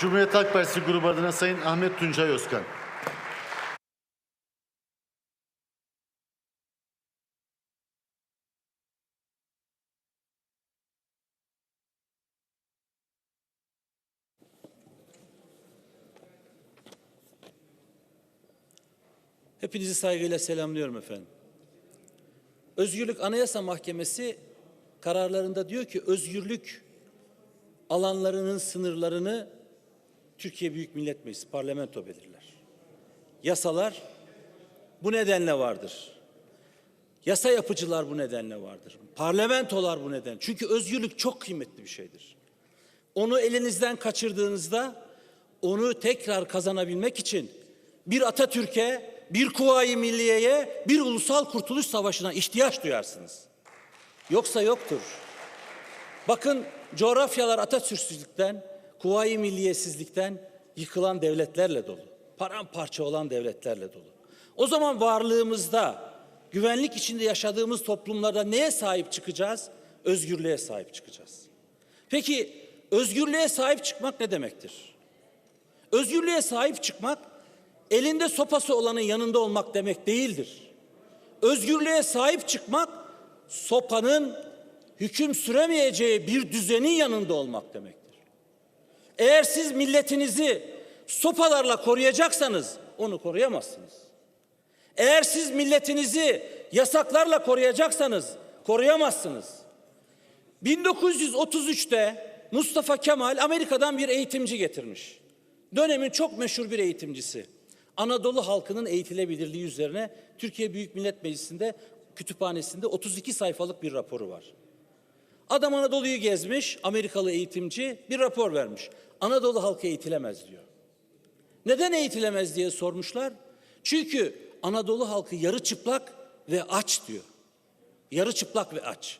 Cumhuriyet Halk Partisi grubu adına Sayın Ahmet Tuncay Özkan. Hepinizi saygıyla selamlıyorum efendim. Özgürlük Anayasa Mahkemesi kararlarında diyor ki özgürlük alanlarının sınırlarını Türkiye Büyük Millet Meclisi parlamento belirler. Yasalar bu nedenle vardır. Yasa yapıcılar bu nedenle vardır. Parlamentolar bu neden. Çünkü özgürlük çok kıymetli bir şeydir. Onu elinizden kaçırdığınızda onu tekrar kazanabilmek için bir Atatürk'e, bir Kuvayi Milliye'ye, bir ulusal kurtuluş savaşına ihtiyaç duyarsınız. Yoksa yoktur. Bakın coğrafyalar Atatürksüzlükten, Kuvayi Milliyesizlikten yıkılan devletlerle dolu. Paramparça olan devletlerle dolu. O zaman varlığımızda, güvenlik içinde yaşadığımız toplumlarda neye sahip çıkacağız? Özgürlüğe sahip çıkacağız. Peki özgürlüğe sahip çıkmak ne demektir? Özgürlüğe sahip çıkmak elinde sopası olanın yanında olmak demek değildir. Özgürlüğe sahip çıkmak sopanın hüküm süremeyeceği bir düzenin yanında olmak demektir. Eğer siz milletinizi sopalarla koruyacaksanız onu koruyamazsınız. Eğer siz milletinizi yasaklarla koruyacaksanız koruyamazsınız. 1933'te Mustafa Kemal Amerika'dan bir eğitimci getirmiş. Dönemin çok meşhur bir eğitimcisi. Anadolu halkının eğitilebilirliği üzerine Türkiye Büyük Millet Meclisi'nde kütüphanesinde 32 sayfalık bir raporu var. Adam Anadolu'yu gezmiş, Amerikalı eğitimci bir rapor vermiş. Anadolu halkı eğitilemez diyor. Neden eğitilemez diye sormuşlar. Çünkü Anadolu halkı yarı çıplak ve aç diyor. Yarı çıplak ve aç.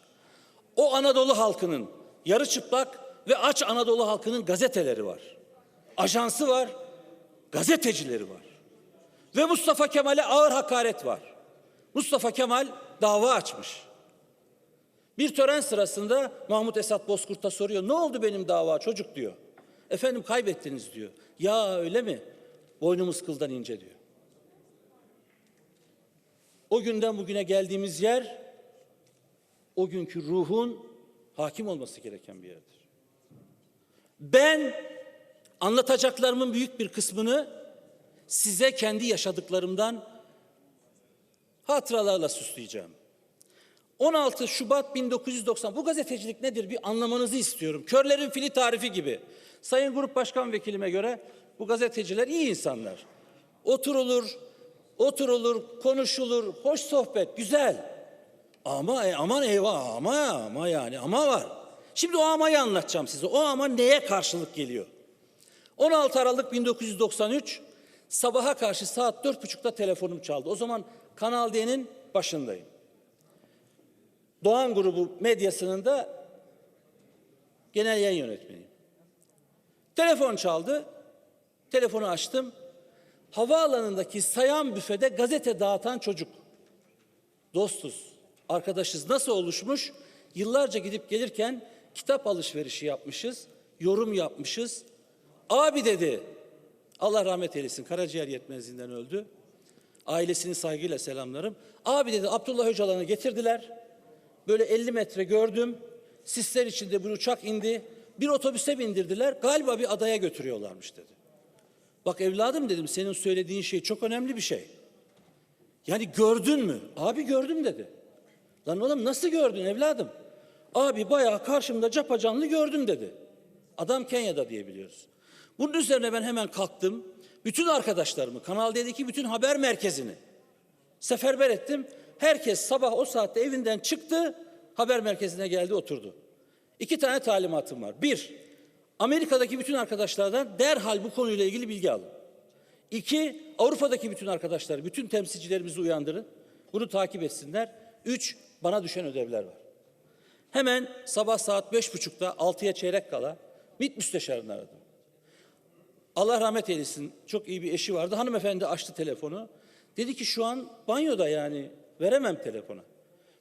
O Anadolu halkının yarı çıplak ve aç Anadolu halkının gazeteleri var. Ajansı var, gazetecileri var. Ve Mustafa Kemal'e ağır hakaret var. Mustafa Kemal dava açmış. Bir tören sırasında Mahmut Esat Bozkurt'a soruyor. Ne oldu benim dava çocuk diyor. Efendim kaybettiniz diyor. Ya öyle mi? Boynumuz kıldan ince diyor. O günden bugüne geldiğimiz yer o günkü ruhun hakim olması gereken bir yerdir. Ben anlatacaklarımın büyük bir kısmını size kendi yaşadıklarımdan hatıralarla süsleyeceğim. 16 Şubat 1990 bu gazetecilik nedir bir anlamanızı istiyorum. Körlerin fili tarifi gibi. Sayın Grup Başkan Vekilime göre bu gazeteciler iyi insanlar. Oturulur, oturulur, konuşulur, hoş sohbet, güzel. Ama e, aman eyvah ama ama yani ama var. Şimdi o amayı anlatacağım size. O ama neye karşılık geliyor? 16 Aralık 1993 sabaha karşı saat dört buçukta telefonum çaldı. O zaman Kanal D'nin başındayım. Doğan grubu medyasının da genel yayın yönetmeniyim. Telefon çaldı. Telefonu açtım. Havaalanındaki sayan büfede gazete dağıtan çocuk. Dostuz, arkadaşız. Nasıl oluşmuş? Yıllarca gidip gelirken kitap alışverişi yapmışız, yorum yapmışız. Abi dedi, Allah rahmet eylesin, karaciğer yetmezliğinden öldü. Ailesini saygıyla selamlarım. Abi dedi, Abdullah Öcalan'ı getirdiler. Böyle 50 metre gördüm. Sisler içinde bir uçak indi. Bir otobüse bindirdiler. Galiba bir adaya götürüyorlarmış dedi. Bak evladım dedim senin söylediğin şey çok önemli bir şey. Yani gördün mü? Abi gördüm dedi. Lan oğlum nasıl gördün evladım? Abi bayağı karşımda capacanlı gördüm dedi. Adam Kenya'da diyebiliyoruz. Bunun üzerine ben hemen kalktım. Bütün arkadaşlarımı, Kanal D'deki bütün haber merkezini seferber ettim. Herkes sabah o saatte evinden çıktı, haber merkezine geldi oturdu. İki tane talimatım var. Bir, Amerika'daki bütün arkadaşlardan derhal bu konuyla ilgili bilgi alın. İki, Avrupa'daki bütün arkadaşlar, bütün temsilcilerimizi uyandırın. Bunu takip etsinler. Üç, bana düşen ödevler var. Hemen sabah saat beş buçukta altıya çeyrek kala MİT müsteşarını aradım. Allah rahmet eylesin. Çok iyi bir eşi vardı. Hanımefendi açtı telefonu. Dedi ki şu an banyoda yani veremem telefona.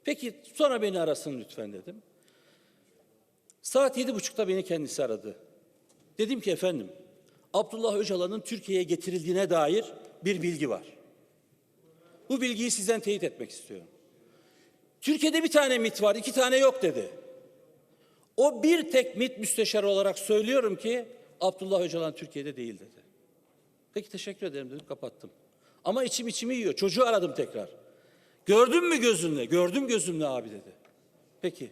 Peki sonra beni arasın lütfen dedim. Saat yedi buçukta beni kendisi aradı. Dedim ki efendim Abdullah Öcalan'ın Türkiye'ye getirildiğine dair bir bilgi var. Bu bilgiyi sizden teyit etmek istiyorum. Türkiye'de bir tane MIT var, iki tane yok dedi. O bir tek MIT müsteşarı olarak söylüyorum ki Abdullah Öcalan Türkiye'de değil dedi. Peki teşekkür ederim dedim kapattım. Ama içim içimi yiyor. Çocuğu aradım tekrar. Gördün mü gözünle? Gördüm gözümle abi dedi. Peki.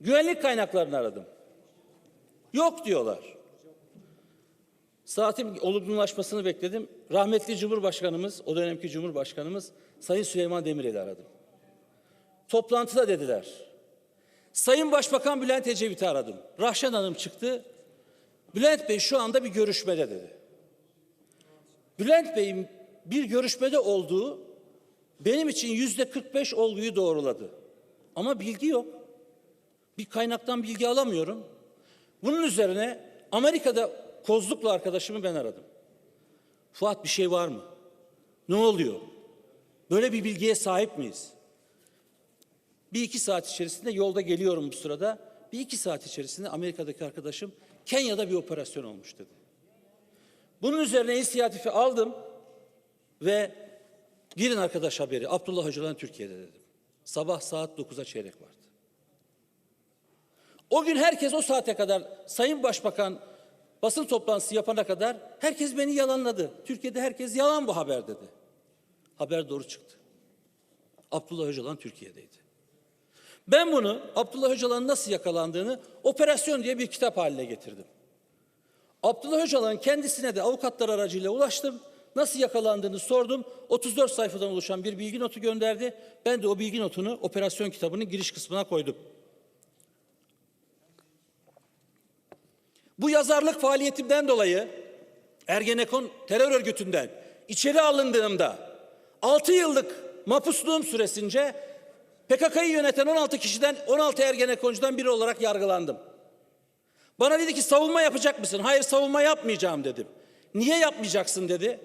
Güvenlik kaynaklarını aradım. Yok diyorlar. Saatin olgunlaşmasını bekledim. Rahmetli Cumhurbaşkanımız, o dönemki Cumhurbaşkanımız Sayın Süleyman Demirel'i aradım. Toplantıda dediler. Sayın Başbakan Bülent Ecevit'i aradım. Rahşan Hanım çıktı. Bülent Bey şu anda bir görüşmede dedi. Bülent Bey'in bir görüşmede olduğu benim için yüzde 45 olguyu doğruladı. Ama bilgi yok. Bir kaynaktan bilgi alamıyorum. Bunun üzerine Amerika'da Kozluklu arkadaşımı ben aradım. Fuat bir şey var mı? Ne oluyor? Böyle bir bilgiye sahip miyiz? Bir iki saat içerisinde yolda geliyorum bu sırada. Bir iki saat içerisinde Amerika'daki arkadaşım Kenya'da bir operasyon olmuş dedi. Bunun üzerine inisiyatifi aldım ve girin arkadaş haberi Abdullah Öcalan Türkiye'de dedim. Sabah saat 9'a çeyrek vardı. O gün herkes o saate kadar Sayın Başbakan basın toplantısı yapana kadar herkes beni yalanladı. Türkiye'de herkes yalan bu haber dedi. Haber doğru çıktı. Abdullah Öcalan Türkiye'deydi. Ben bunu Abdullah Öcalan'ın nasıl yakalandığını operasyon diye bir kitap haline getirdim. Abdullah Öcalan'ın kendisine de avukatlar aracıyla ulaştım. Nasıl yakalandığını sordum. 34 sayfadan oluşan bir bilgi notu gönderdi. Ben de o bilgi notunu operasyon kitabının giriş kısmına koydum. Bu yazarlık faaliyetimden dolayı Ergenekon terör örgütünden içeri alındığımda 6 yıllık mapusluğum süresince PKK'yı yöneten 16 kişiden 16 Ergenekoncudan biri olarak yargılandım. Bana dedi ki savunma yapacak mısın? Hayır savunma yapmayacağım dedim. Niye yapmayacaksın dedi.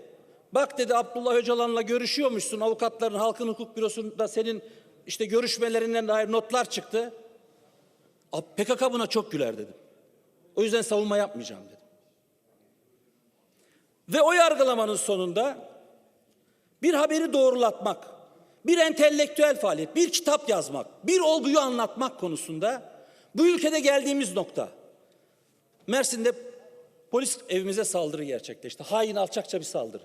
Bak dedi Abdullah Öcalan'la görüşüyormuşsun. Avukatların Halkın Hukuk Bürosu'nda senin işte görüşmelerinden dair notlar çıktı. PKK buna çok güler dedim. O yüzden savunma yapmayacağım dedim. Ve o yargılamanın sonunda bir haberi doğrulatmak, bir entelektüel faaliyet, bir kitap yazmak, bir olguyu anlatmak konusunda bu ülkede geldiğimiz nokta. Mersin'de polis evimize saldırı gerçekleşti. Hain alçakça bir saldırı.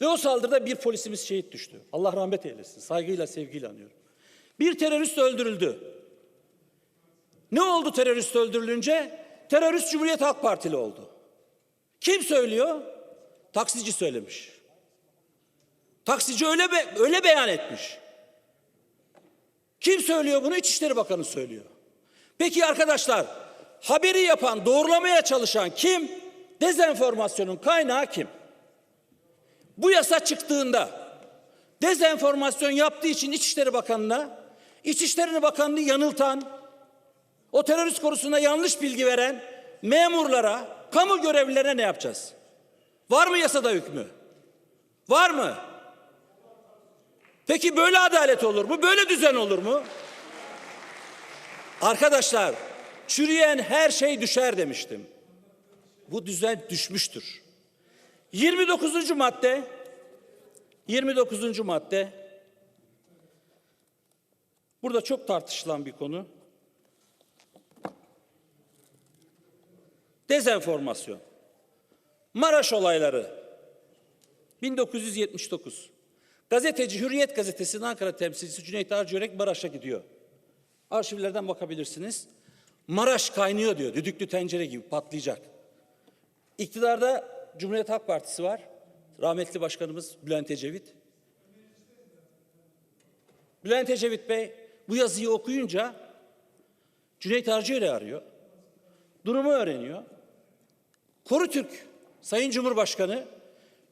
Ve o saldırıda bir polisimiz şehit düştü. Allah rahmet eylesin. Saygıyla, sevgiyle anıyorum. Bir terörist öldürüldü. Ne oldu terörist öldürülünce? Terörist Cumhuriyet Halk Partili oldu. Kim söylüyor? Taksici söylemiş. Taksici öyle be, öyle beyan etmiş. Kim söylüyor bunu? İçişleri Bakanı söylüyor. Peki arkadaşlar, haberi yapan, doğrulamaya çalışan kim? Dezenformasyonun kaynağı kim? Bu yasa çıktığında dezenformasyon yaptığı için İçişleri Bakanı'na, İçişleri Bakanı'nı yanıltan, o terörist konusunda yanlış bilgi veren memurlara, kamu görevlilerine ne yapacağız? Var mı yasada hükmü? Var mı? Peki böyle adalet olur mu? Böyle düzen olur mu? Arkadaşlar, çürüyen her şey düşer demiştim. Bu düzen düşmüştür. 29. madde 29. madde Burada çok tartışılan bir konu. Dezenformasyon. Maraş olayları. 1979. Gazeteci Hürriyet Gazetesi'nin Ankara temsilcisi Cüneyt Arcıyörek Maraş'a gidiyor. Arşivlerden bakabilirsiniz. Maraş kaynıyor diyor. Düdüklü tencere gibi patlayacak. İktidarda Cumhuriyet Halk Partisi var. Rahmetli Başkanımız Bülent Ecevit. Bülent Ecevit Bey bu yazıyı okuyunca Cüneyt Arcıyör'ü arıyor. Durumu öğreniyor. Korutürk Sayın Cumhurbaşkanı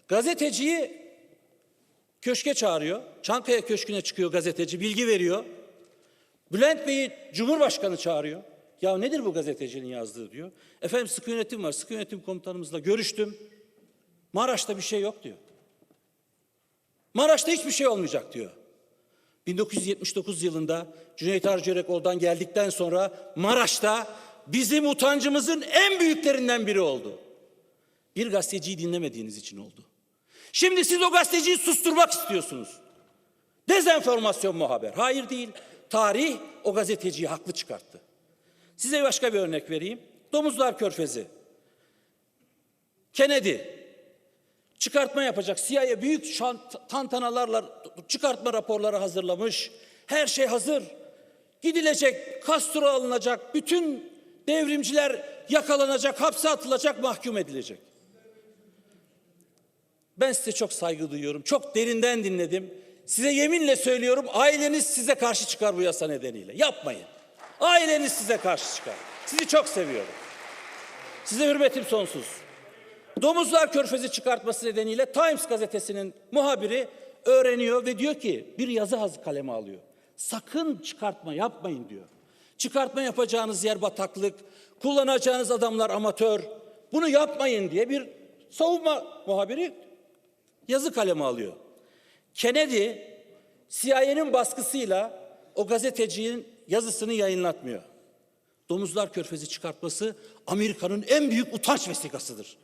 gazeteciyi köşke çağırıyor. Çankaya Köşkü'ne çıkıyor gazeteci, bilgi veriyor. Bülent Bey'i Cumhurbaşkanı çağırıyor. Ya nedir bu gazetecinin yazdığı diyor. Efendim sıkı yönetim var. Sıkı yönetim komutanımızla görüştüm. Maraş'ta bir şey yok diyor. Maraş'ta hiçbir şey olmayacak diyor. 1979 yılında Cüneyt Arcıyörek oradan geldikten sonra Maraş'ta bizim utancımızın en büyüklerinden biri oldu. Bir gazeteciyi dinlemediğiniz için oldu. Şimdi siz o gazeteciyi susturmak istiyorsunuz. Dezenformasyon mu haber? Hayır değil. Tarih o gazeteciyi haklı çıkarttı. Size başka bir örnek vereyim. Domuzlar Körfezi. Kennedy çıkartma yapacak. CIA büyük şant, tantanalarla çıkartma raporları hazırlamış. Her şey hazır. Gidilecek, Castro alınacak, bütün devrimciler yakalanacak, hapse atılacak, mahkum edilecek. Ben size çok saygı duyuyorum. Çok derinden dinledim. Size yeminle söylüyorum aileniz size karşı çıkar bu yasa nedeniyle. Yapmayın. Aileniz size karşı çıkar. Sizi çok seviyorum. Size hürmetim sonsuz. Domuzlar Körfezi çıkartması nedeniyle Times gazetesinin muhabiri öğreniyor ve diyor ki bir yazı hazı kaleme alıyor. Sakın çıkartma yapmayın diyor. Çıkartma yapacağınız yer bataklık, kullanacağınız adamlar amatör. Bunu yapmayın diye bir savunma muhabiri yazı kaleme alıyor. Kennedy CIA'nin baskısıyla o gazetecinin yazısını yayınlatmıyor. Domuzlar Körfezi çıkartması Amerika'nın en büyük utanç vesikasıdır.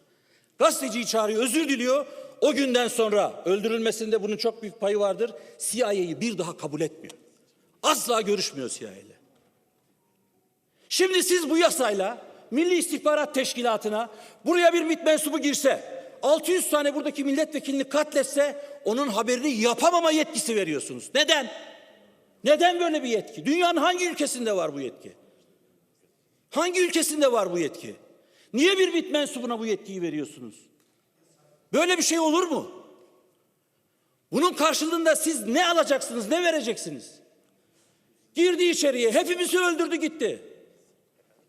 Gazeteciyi çağırıyor, özür diliyor. O günden sonra öldürülmesinde bunun çok büyük payı vardır. CIA'yı bir daha kabul etmiyor. Asla görüşmüyor CIA ile. Şimdi siz bu yasayla Milli İstihbarat Teşkilatı'na buraya bir MİT mensubu girse, 600 tane buradaki milletvekilini katletse onun haberini yapamama yetkisi veriyorsunuz. Neden? Neden böyle bir yetki? Dünyanın hangi ülkesinde var bu yetki? Hangi ülkesinde var bu yetki? Niye bir MİT mensubuna bu yetkiyi veriyorsunuz? Böyle bir şey olur mu? Bunun karşılığında siz ne alacaksınız, ne vereceksiniz? Girdi içeriye, hepimizi öldürdü gitti.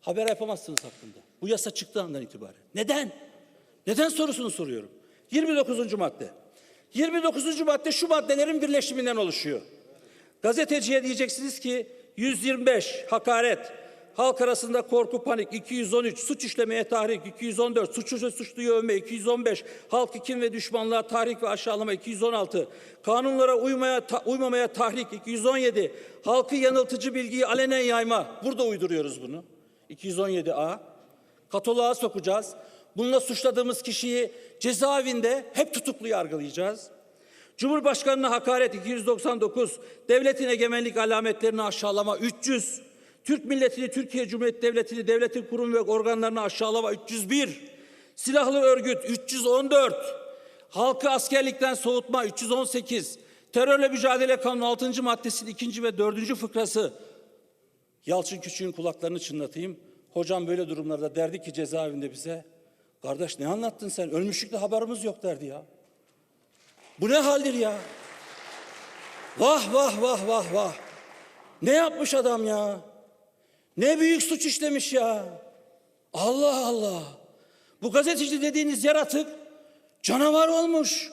Haber yapamazsınız hakkında. Bu yasa çıktığı andan itibaren. Neden? Neden sorusunu soruyorum. 29. madde. 29. madde şu maddelerin birleşiminden oluşuyor. Gazeteciye diyeceksiniz ki 125 hakaret, halk arasında korku panik 213, suç işlemeye tahrik 214, suçlu ve suçluyu övme 215, halkı kim ve düşmanlığa tahrik ve aşağılama 216, kanunlara uymaya ta- uymamaya tahrik 217, halkı yanıltıcı bilgiyi alenen yayma. Burada uyduruyoruz bunu. 217A. Kataloğa sokacağız. Bununla suçladığımız kişiyi cezaevinde hep tutuklu yargılayacağız. Cumhurbaşkanına hakaret 299, devletin egemenlik alametlerini aşağılama 300, Türk milletini, Türkiye Cumhuriyeti Devleti'ni, devletin kurum ve organlarını aşağılama 301, silahlı örgüt 314, halkı askerlikten soğutma 318, terörle mücadele kanunu 6. maddesinin 2. ve 4. fıkrası Yalçın Küçük'ün kulaklarını çınlatayım. Hocam böyle durumlarda derdi ki cezaevinde bize, kardeş ne anlattın sen? Ölmüşlükle haberimiz yok derdi ya. Bu ne haldir ya? Vah vah vah vah vah. Ne yapmış adam ya? Ne büyük suç işlemiş ya. Allah Allah. Bu gazeteci dediğiniz yaratık canavar olmuş.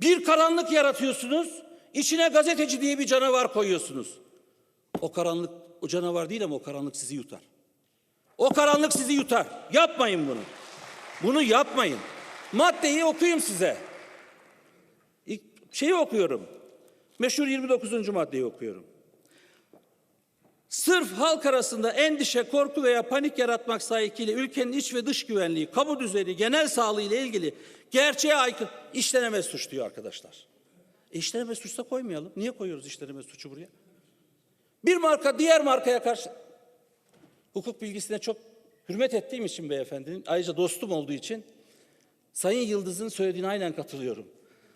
Bir karanlık yaratıyorsunuz. içine gazeteci diye bir canavar koyuyorsunuz. O karanlık o canavar değil ama o karanlık sizi yutar. O karanlık sizi yutar. Yapmayın bunu. Bunu yapmayın. Maddeyi okuyayım size. Şeyi okuyorum. Meşhur 29. maddeyi okuyorum. Sırf halk arasında endişe, korku veya panik yaratmak sahikiyle ülkenin iç ve dış güvenliği, kamu düzeni, genel sağlığı ile ilgili gerçeğe aykırı işlenemez suç diyor arkadaşlar. E işlenemez suçsa koymayalım. Niye koyuyoruz işlenemez suçu buraya? Bir marka diğer markaya karşı hukuk bilgisine çok hürmet ettiğim için beyefendinin ayrıca dostum olduğu için Sayın Yıldız'ın söylediğine aynen katılıyorum.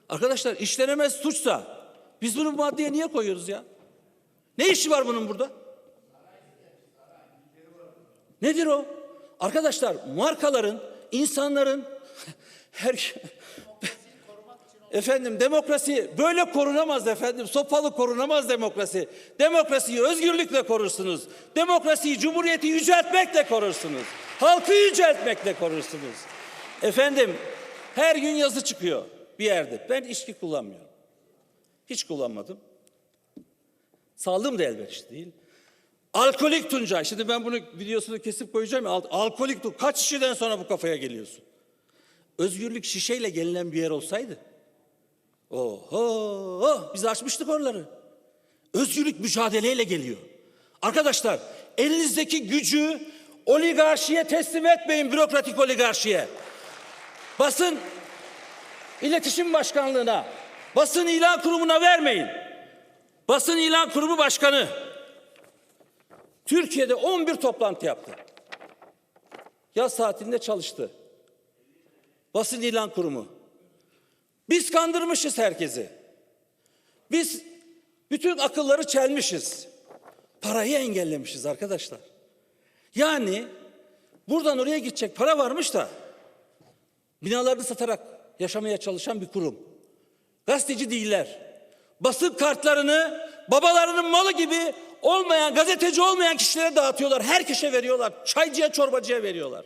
Arkadaşlar işlenemez suçsa biz bunu bu maddeye niye koyuyoruz ya? Ne işi var bunun burada? Nedir o? Arkadaşlar markaların, insanların her Efendim demokrasi böyle korunamaz efendim. Sopalı korunamaz demokrasi. Demokrasiyi özgürlükle korursunuz. Demokrasiyi, cumhuriyeti yüceltmekle korursunuz. Halkı yüceltmekle korursunuz. Efendim her gün yazı çıkıyor bir yerde. Ben içki kullanmıyorum. Hiç kullanmadım. Sağlığım da elverişli değil. Alkolik Tuncay. Şimdi ben bunu videosunu kesip koyacağım. ya. Al- Alkolik Tuncay. Kaç şişeden sonra bu kafaya geliyorsun? Özgürlük şişeyle gelinen bir yer olsaydı. Oho, oh, biz açmıştık oraları. Özgürlük mücadeleyle geliyor. Arkadaşlar elinizdeki gücü Oligarşiye teslim etmeyin bürokratik oligarşiye. Basın iletişim başkanlığına, basın ilan kurumuna vermeyin. Basın ilan kurumu başkanı Türkiye'de 11 toplantı yaptı. Yaz saatinde çalıştı. Basın ilan kurumu. Biz kandırmışız herkesi. Biz bütün akılları çelmişiz. Parayı engellemişiz arkadaşlar. Yani buradan oraya gidecek para varmış da binalarını satarak yaşamaya çalışan bir kurum. Gazeteci değiller. Basın kartlarını babalarının malı gibi olmayan, gazeteci olmayan kişilere dağıtıyorlar. Herkese veriyorlar. Çaycıya, çorbacıya veriyorlar.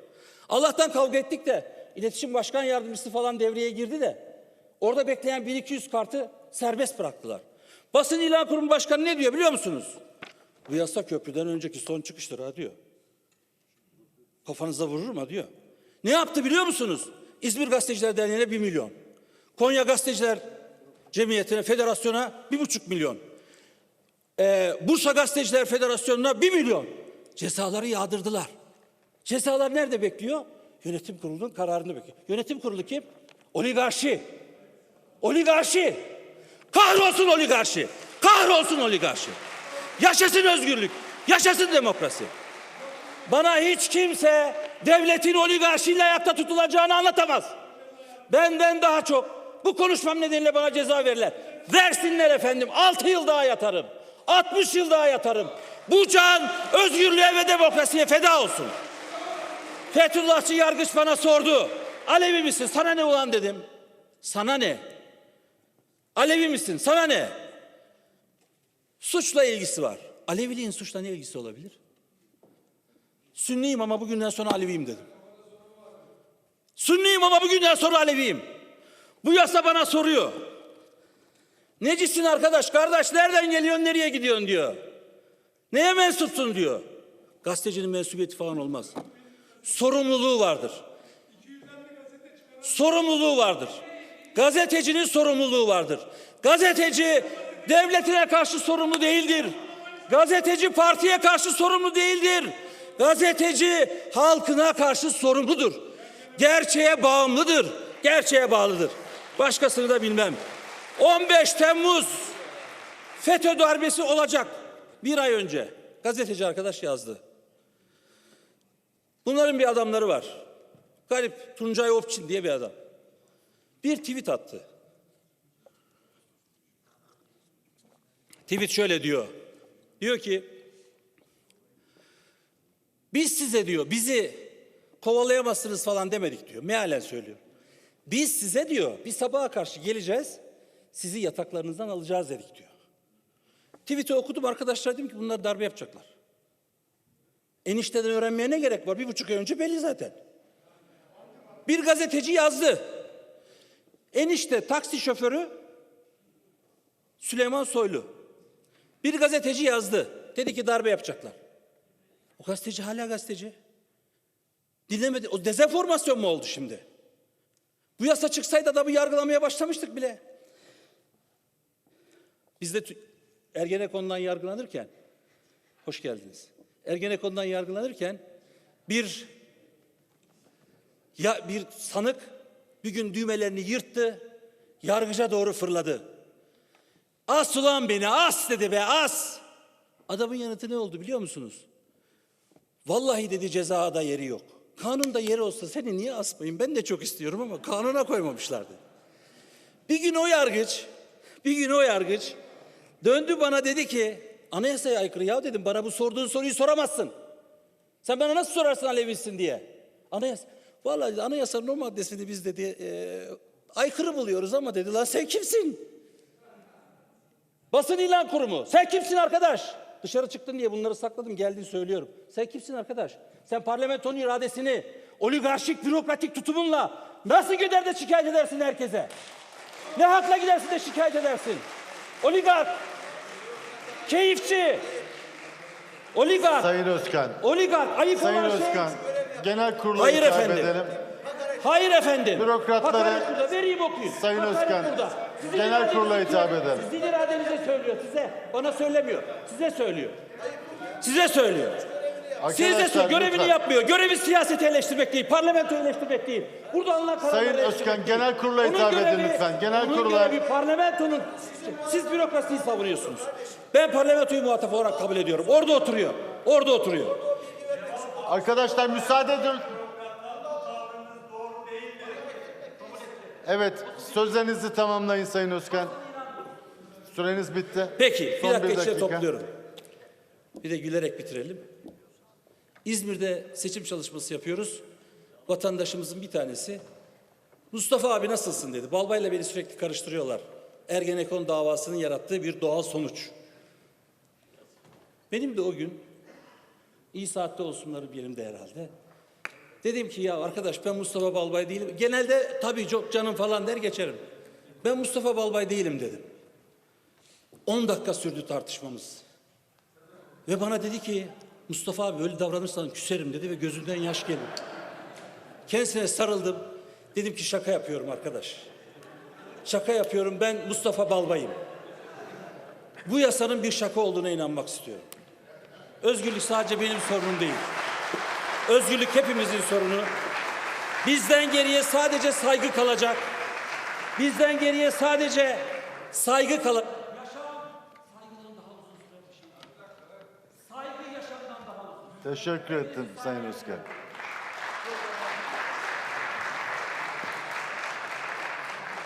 Allah'tan kavga ettik de iletişim başkan yardımcısı falan devreye girdi de orada bekleyen 1200 kartı serbest bıraktılar. Basın ilan kurumu başkanı ne diyor biliyor musunuz? Bu yasa köprüden önceki son çıkıştır ha diyor. Kafanıza vurur mu diyor. Ne yaptı biliyor musunuz? İzmir Gazeteciler Derneği'ne bir milyon. Konya Gazeteciler Cemiyeti'ne, federasyona bir buçuk milyon. Ee, Bursa Gazeteciler Federasyonu'na bir milyon. Cezaları yağdırdılar. Cezalar nerede bekliyor? Yönetim kurulunun kararını bekliyor. Yönetim kurulu kim? Oligarşi. Oligarşi. Kahrolsun oligarşi. Kahrolsun oligarşi. Yaşasın özgürlük. Yaşasın demokrasi. Bana hiç kimse devletin oligarşiyle ayakta tutulacağını anlatamaz. Benden daha çok bu konuşmam nedeniyle bana ceza verirler. Versinler efendim. 6 yıl daha yatarım. 60 yıl daha yatarım. Bu can özgürlüğe ve demokrasiye feda olsun. Fethullahçı yargıç bana sordu. Alevi misin? Sana ne ulan dedim. Sana ne? Alevi misin? Sana ne? Suçla ilgisi var. Aleviliğin suçla ne ilgisi olabilir? Sünniyim ama bugünden sonra Aleviyim dedim. Sünniyim ama bugünden sonra Aleviyim. Bu yasa bana soruyor. Necisin arkadaş? Kardeş nereden geliyorsun, nereye gidiyorsun diyor. Neye mensupsun diyor. Gazetecinin mensubiyeti falan olmaz. Sorumluluğu vardır. Sorumluluğu vardır. Gazetecinin sorumluluğu vardır. Gazeteci devletine karşı sorumlu değildir. Gazeteci partiye karşı sorumlu değildir. Gazeteci halkına karşı sorumludur. Gerçeğe bağımlıdır. Gerçeğe bağlıdır. Başkasını da bilmem. 15 Temmuz FETÖ darbesi olacak. Bir ay önce gazeteci arkadaş yazdı. Bunların bir adamları var. Garip Tuncay Opçin diye bir adam. Bir tweet attı. Tweet şöyle diyor. Diyor ki biz size diyor bizi kovalayamazsınız falan demedik diyor. Mealen söylüyor. Biz size diyor bir sabaha karşı geleceğiz sizi yataklarınızdan alacağız dedik diyor. Tweet'i okudum arkadaşlar dedim ki bunlar darbe yapacaklar. Enişteden öğrenmeye ne gerek var? Bir buçuk ay önce belli zaten. Bir gazeteci yazdı. Enişte taksi şoförü Süleyman Soylu. Bir gazeteci yazdı. Dedi ki darbe yapacaklar. O gazeteci hala gazeteci. Dinlemedi. O dezenformasyon mu oldu şimdi? Bu yasa çıksaydı adamı yargılamaya başlamıştık bile. Biz de Ergenekon'dan yargılanırken, hoş geldiniz. Ergenekon'dan yargılanırken bir ya bir sanık bir gün düğmelerini yırttı, yargıca doğru fırladı. As ulan beni, as dedi be, as. Adamın yanıtı ne oldu biliyor musunuz? Vallahi dedi cezada yeri yok. Kanunda yeri olsa seni niye asmayayım? Ben de çok istiyorum ama kanuna koymamışlardı. Bir gün o yargıç, bir gün o yargıç döndü bana dedi ki anayasaya aykırı ya dedim bana bu sorduğun soruyu soramazsın. Sen bana nasıl sorarsın Alevisin diye. Anayasa, vallahi anayasanın o maddesini biz dedi e, aykırı buluyoruz ama dedi lan sen kimsin? Basın ilan kurumu. Sen kimsin arkadaş? Dışarı çıktın diye bunları sakladım geldin söylüyorum. Sen kimsin arkadaş? Sen parlamentonun iradesini oligarşik bürokratik tutumunla nasıl gider de şikayet edersin herkese? Ne hakla gidersin de şikayet edersin? Oligark, keyifçi, oligark, Sayın Özkan. oligark, ayıp Sayın olan şey. Özkan. Genel kurula Hayır hitap efendim. edelim. Hayır efendim. Bürokratları- Hakaret burada. Vereyim okuyun. Sayın Hakaret Özkan, burada. Sizin genel kurula hitap edelim. Sizin iradenize söylüyor size. Bana söylemiyor. Size söylüyor. Size söylüyor. Siz de görevini lütfen. yapmıyor. Görevi siyaseti eleştirmek değil, parlamentoyu eleştirmek değil. Burada alınan kararları Sayın eleştirmek Özkan, değil. genel kurula Onun hitap edin lütfen. Genel onun kurula- görevi parlamentonun, siz bürokrasiyi savunuyorsunuz. Ben parlamentoyu muhatap olarak kabul ediyorum. Orada oturuyor, orada oturuyor. Arkadaşlar müsaade edin. Evet, sözlerinizi tamamlayın Sayın Özkan. Süreniz bitti. Peki, bir Son dakika içinde topluyorum. Bir de gülerek bitirelim. İzmir'de seçim çalışması yapıyoruz. Vatandaşımızın bir tanesi Mustafa abi nasılsın dedi. Balbayla beni sürekli karıştırıyorlar. Ergenekon davasının yarattığı bir doğal sonuç. Benim de o gün iyi saatte olsunları birimde herhalde. Dedim ki ya arkadaş ben Mustafa Balbay değilim. Genelde tabii çok canım falan der geçerim. Ben Mustafa Balbay değilim dedim. 10 dakika sürdü tartışmamız. Ve bana dedi ki Mustafa abi öyle davranırsan küserim dedi ve gözünden yaş geldi. Kendisine sarıldım. Dedim ki şaka yapıyorum arkadaş. Şaka yapıyorum ben Mustafa Balbay'ım. Bu yasanın bir şaka olduğuna inanmak istiyorum. Özgürlük sadece benim sorunum değil. Özgürlük hepimizin sorunu. Bizden geriye sadece saygı kalacak. Bizden geriye sadece saygı kalacak. Teşekkür ettim Sayın Özkan.